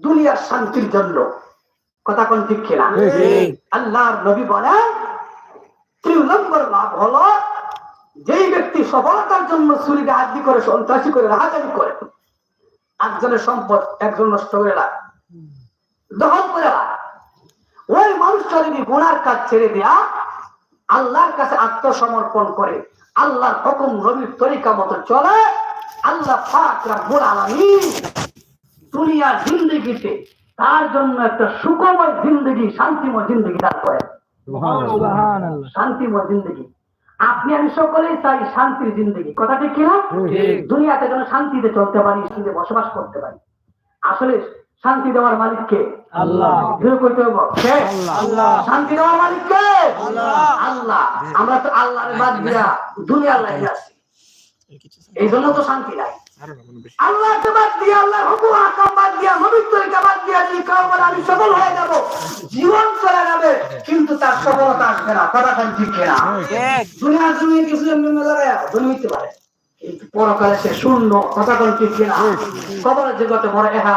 দুনিয়ার শান্তির জন্য। কথা কোন ঠিক কিনা? আল্লাহর নবী বলেন তিন নম্বর লাভ হলো যেই ব্যক্তি সফলতার জন্য চুরিকে আদি করে সন্ত্রাসী করে রাহাজানি করে একজনের সম্পদ একজন নষ্ট করে রাখ দখল করে রাখ ওই মানুষটা যদি গুনার কাজ ছেড়ে দেয়া আল্লাহর কাছে আত্মসমর্পণ করে আল্লাহর হুকুম নবীর তরিকা মতো চলে আল্লাহ পাক রাব্বুল আলামিন দুনিয়ার জিন্দগিতে তার জন্য একটা সুখময় জিন্দগি শান্তিময় জিন্দগি দান করে শান্তিময় জিন্দগি। আপনি আমি সকলেই চাই শান্তির জিন্দগি। কথা ঠিক কিনা? দুনিয়াতে যেন শান্তিতে চলতে পারি শান্তিতে বসবাস করতে পারি। আসলে শান্তি দেওয়ার মালিক কে? আল্লাহ। করতে হবে। শান্তি দেওয়ার মালিক কে? আল্লাহ। আল্লাহ। আমরা তো আল্লাহর বাদ দিয়া দুনিয়ার লাইনে আছি। এই জন্য তো শান্তি নাই। আল্লাহকে বাদ দিয়ে আল্লাহর হুকুম আমি সফল হয়ে যাব। জীবন চলে যাবে কিন্তু তার সফলতা আসবে না। কথা কেন ঠিক না দুনিয়া জমি কিছু লাগায় পারে। কিন্তু পরকালে সে শূন্য। কথা কোন ঠিক কিনা? কবরের জগতে বড় এহা